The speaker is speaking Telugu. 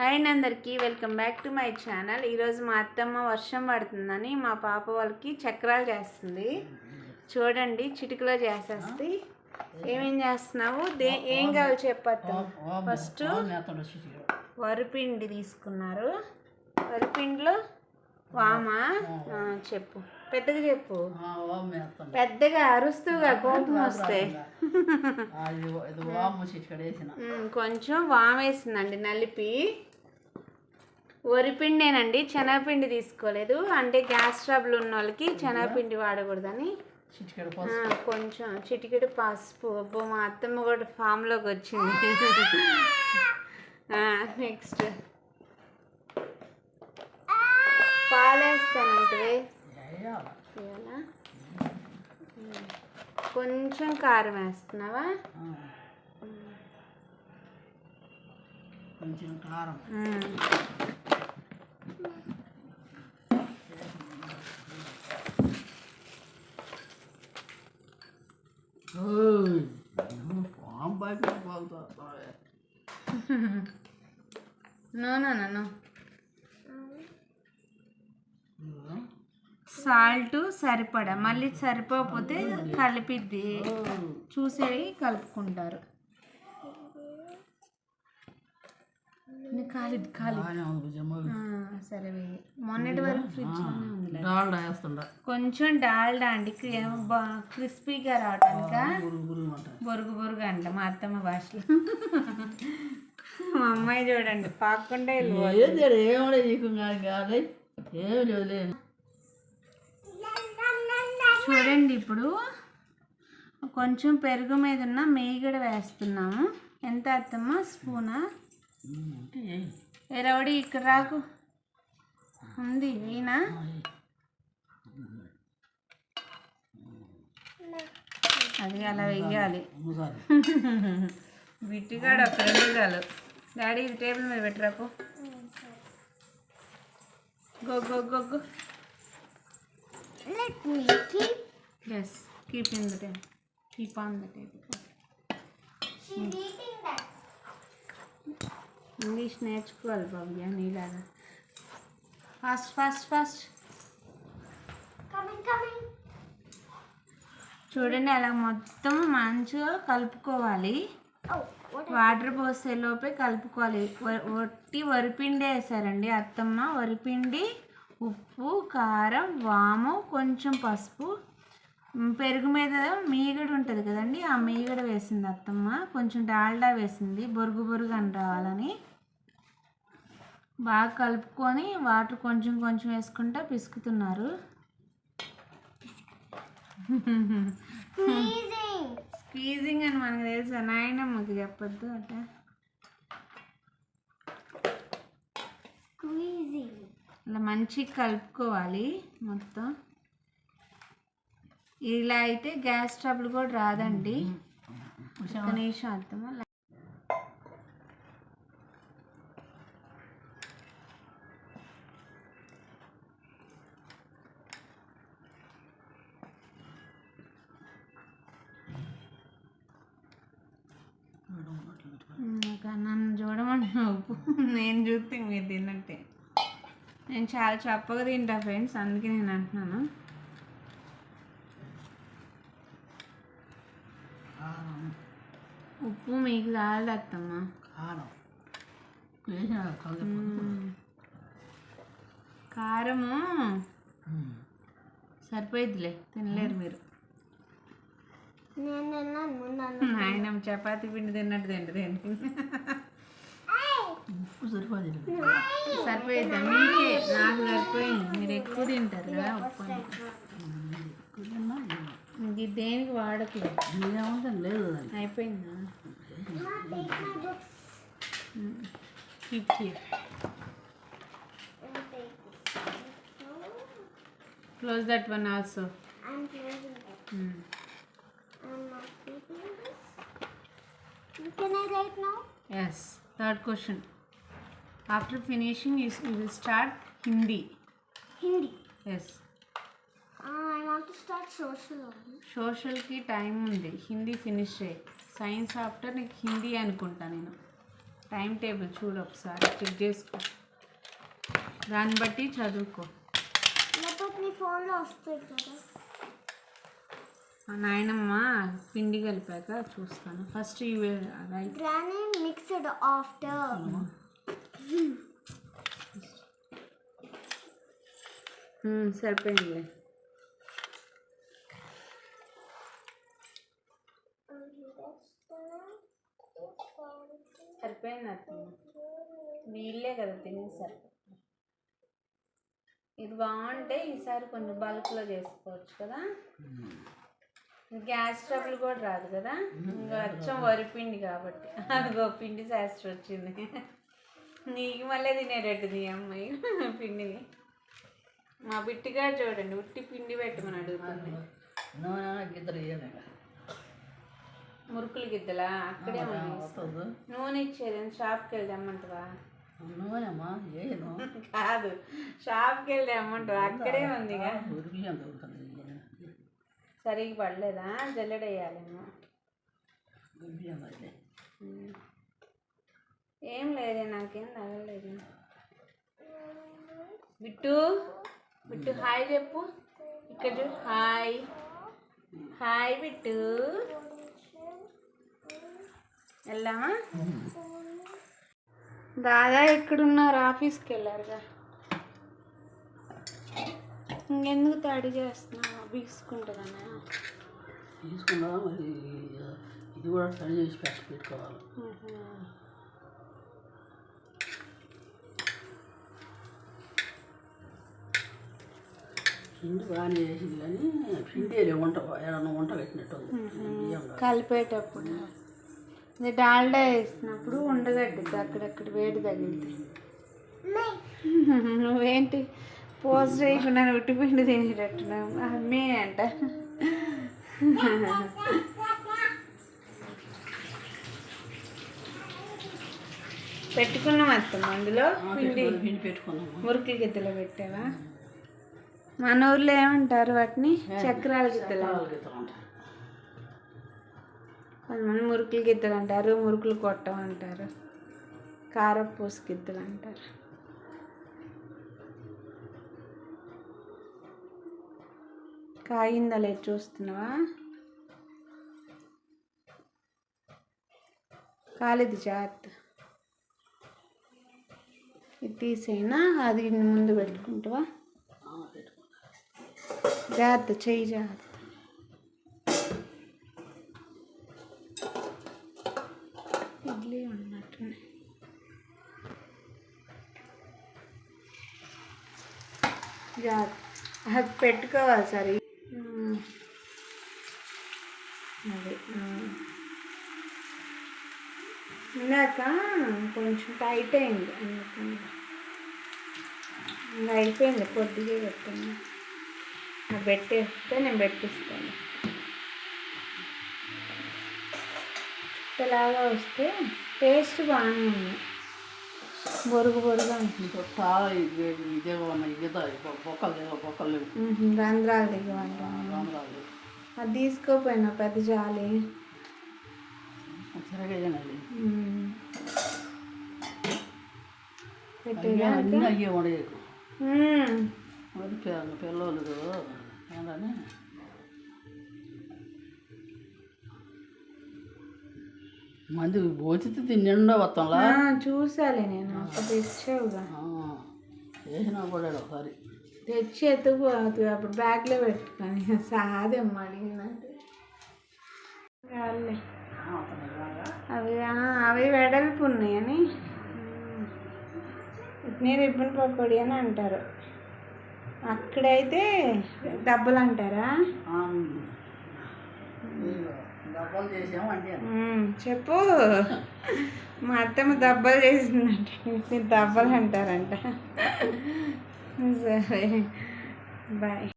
హాయ్ అండి అందరికీ. Welcome back to my channel. ఈరోజు మా అత్తమ్మ వర్షం పడుతుందని మా పాప వాళ్ళకి చక్రాలు చేస్తుంది. చూడండి చిటికలో చేసేస్తే ఏమేం చేస్తున్నావు? దే ఏం కావాలి చెప్పత్తా ఫస్ట్ వరిపిండి తీసుకున్నారు. వరిపిండిలో వామా? చెప్పు. పెద్దగా చెప్పు. పెద్దగా అరుస్తూగా కోపం వస్తే. కొంచెం వామేసిందండి నలిపి. వరిపిండేనండి శనగపిండి తీసుకోలేదు. అంటే గ్యాస్ ట్రబుల్ ఉన్న వాళ్ళకి శనగపిండి వాడకూడదని. కొంచెం చిటికెడు పసుపు. అబ్బో మా అత్తమ్మ కూడా ఫామ్లోకి వచ్చింది. నెక్స్ట్ పాలేస్తానంటే. కొంచెం కారం వేస్తున్నావా. కొంచెం కారం. నో సాల్ట్ సరిపడా మళ్ళీ సరిపోకపోతే కలిపిద్ది. చూసేవి కలుపుకుంటారు. భుజమ్మ సరే మొన్నటి వరకు డాల్డా వేస్తుండ. కొంచెం డాల్డా అండి క్రిస్పీగా రావటానిక? బొరుగు బొరుగు అంట మా అత్తమ్మ భాషలో. మా అమ్మాయి చూడండి పాకుండా చూడండి ఇప్పుడు కొంచెం పెరుగు మీద ఉన్న మేగడ వేస్తున్నాము. ఎంత అత్తమ్మ? స్పూనా. ఎరవడి ఇక్కడ రాకు. ఉంది ఈయన అది అలా వెయ్యాలి. బిట్టిగాడు అక్కడ ఉండగాలు డాడీ ఇది టేబుల్ మీద పెట్టరాకు go go go go. Let me keep. Yes keep in the table keep on the table She's eating that. English నేర్చుకోవాలి బాబు నీలాగా. Fast fast fast. చూడండి అలా మొత్తం మంచిగా కలుపుకోవాలి. Oh? వాటర్ పోసే లోపే కలుపుకోవాలి. ఒట్టి వరిపిండి వేసారండి అత్తమ్మ. వరిపిండి ఉప్పు కారం వాము కొంచెం పసుపు. పెరుగు మీద మీగడ ఉంటుంది కదండి ఆ మీగడ వేసింది అత్తమ్మ. కొంచెం డాల్డా వేసింది బొరుగు బొరుగు అని రావాలని. బాగా కలుపుకొని వాటర్ కొంచెం కొంచెం వేసుకుంటా పిసుకుతున్నారు. స్క్వీజింగ్ అని మనకు తెలుసా? నాయనమ్మకి చెప్పొద్దు అట. అలా మంచిగా కలుపుకోవాలి మొత్తం. ఇలా అయితే గ్యాస్ ట్రబుల్ కూడా రాదండి. నిమిషం అర్థమా నేను చూస్తే మీరు తిన్నట్టే. నేను చాలా చప్పగా తింటా ఫ్రెండ్స్ అందుకే నేను అంటున్నాను. ఉప్పు మీకు చాలదు అత్తమ్మ. కారము సరిపోయిద్దిలే తినలేరు మీరు. ఆయన చపాతీ పిండి తిన్నట్టు తింటు తింటు ఉప్పు సరిపోదు సరిపోయిద్దా మీకే నాకు సరిపోయింది మీరు ఎక్కువ తింటారు కదా ఉప్పు ఇంక ఇది దేనికి వాడట్లేదు ఏమంటే లేదు దానికి అయిపోయిందా take my books keep keep and take this. Close that one also I'm closing it. I'm not keeping this. Can I write now? Yes third question After finishing you will start Hindi Hindi. Yes I want to start social only. సోషల్కి టైం ఉంది. హిందీ ఫినిష్ చేయి. సైన్స్ ఆఫ్టర్ నీకు హిందీ అనుకుంటా నేను. టైం టేబుల్ చూడు ఒకసారి. చెక్ చేసుకో. దాన్ని బట్టి చదువుకో. నాయనమ్మ పిండి కలిపాక చూస్తాను. ఫస్ట్ ఇవి రైట్ గ్రానీ మిక్స్డ్ ఆఫ్టర్ సరిపోయింది అత్తమ్మ వీళ్ళే కదా తినేసారు ఇది బాగుంటే ఈసారి కొంచెం బల్క్లో చేసుకోవచ్చు కదా? గ్యాస్ ట్రబుల్ కూడా రాదు కదా? ఇంకా అచ్చం వరిపిండి కాబట్టి. అదిగో పిండి శాస్త్రం వచ్చింది. నీకు మళ్ళీ తినేటట్టు నీ అమ్మాయి పిండిని మా బిట్టిగా చూడండి ఉట్టి పిండి పెట్టమని అడుగుతుంది. మురుకులు గిద్దలా? అక్కడే ఉంది నూనె ఇచ్చేది షాప్కి వెళ్ళి అమ్మంటావా నూనెమ్మా ఏను కాదు షాప్కి వెళ్ళి అమ్మంటావా అక్కడే ఉంటుంది సరిగ్గా పడలేదా? జల్లెడేయాలేమో ఉరికి ఎంత అయితే ఉమ్. ఏం లేదే నాకేం తగలేదు. బిట్టు బిట్టు హాయ్ చెప్పు. ఇక్కడ చూడు హాయ్. హాయ్ బిట్టు వెళ్దామా? దాదా ఎక్కడున్నారు? ఆఫీస్కి వెళ్ళారుగా. ఇంకెందుకు తడి చేస్తున్నావు? బీసుకుంటుందన్నా తీసుకున్నా మరి ఇది కూడా ట్రై చేసి పెట్టి పెట్టుకోవాలి. పిండి బాగానే చేసింది కానీ పిండి వంట ఏదన్నా వంట పెట్టినట్టు. కలిపేటప్పుడు. ఇది డాల్డా వేసినప్పుడు ఉండగట్టుద్ది అక్కడక్కడ వేడి తగిలితే. నువ్వేంటి పోస్ట్ చేయకుండా ఉట్టిపిండి తినేటట్టున్నావు అమ్మే అంట. పెట్టుకున్నాం అత్తమ్మ అందులో పిండి. పెట్టుకున్నాం, పిండి పెట్టుకున్నాము మురికి గిద్దలు పెట్టావా? మన ఊర్లో ఏమంటారు వాటిని? చక్రాల గిద్దలు కొంతమంది మురుకులు గిద్దలు అంటారు మురుకులు కొట్టం అంటారు కారపూస గిద్దలు అంటారు. కాగిందా లేదు చూస్తున్నావా? కాలేదు జాగ్రత్త. ఇది తీసేనా అది ముందు పెట్టుకుంటావా? ఆ, పెట్టుకున్నాం జాగ్రత్త చెయ్యి జాగ్రత్త ఇడ్లీ ఉన్నట్టుంది జాగ్రత్త అది పెట్టుకోవాలి సరే. ఉమ్. అది. ఇందాక కొంచెం టైట్ అయింది అందుకని అయిపోయింది కొద్దిగా పెట్టాను. నాకు పెట్టేస్తే నేను పెట్టిస్తాను. ఇలాగా వస్తే టేస్ట్ బాగానే ఉంది. బొరుగు బొరుగు చాలా ఇది ఇదే ఉన్నాయి ఇదే బొక్కలు లేవు బొక్కలు లేవు మ్మ్. రంధ్రాలు దిగవంట అది తీసుకోపోయినా పెద్ద జాలి. అన్నీ అయ్యే ఉండేకు మ్మ్. మరి పిల్ల పిల్లలు ఏంటని మంది భోజితే తిన్నిండా వస్తాంలా ఆ, చూసాలే నేను. తెచ్చావుగా. కూడా ఒకసారి. తెచ్చి ఎత్తుకు అప్పుడు బ్యాగ్లో పెట్టుకొని సాదేమ్మ అడిగిందంటే అవి అవి వెడల్పు ఉన్నాయని. నేను రిబ్బన్ పకోడీ అని అంటారు. అక్కడైతే డబ్బులు అంటారా చెప్పు. మా అత్తమ్మ దెబ్బలు చేసిందంట. మీరు దెబ్బలు అంటారంట. సరే. బాయ్.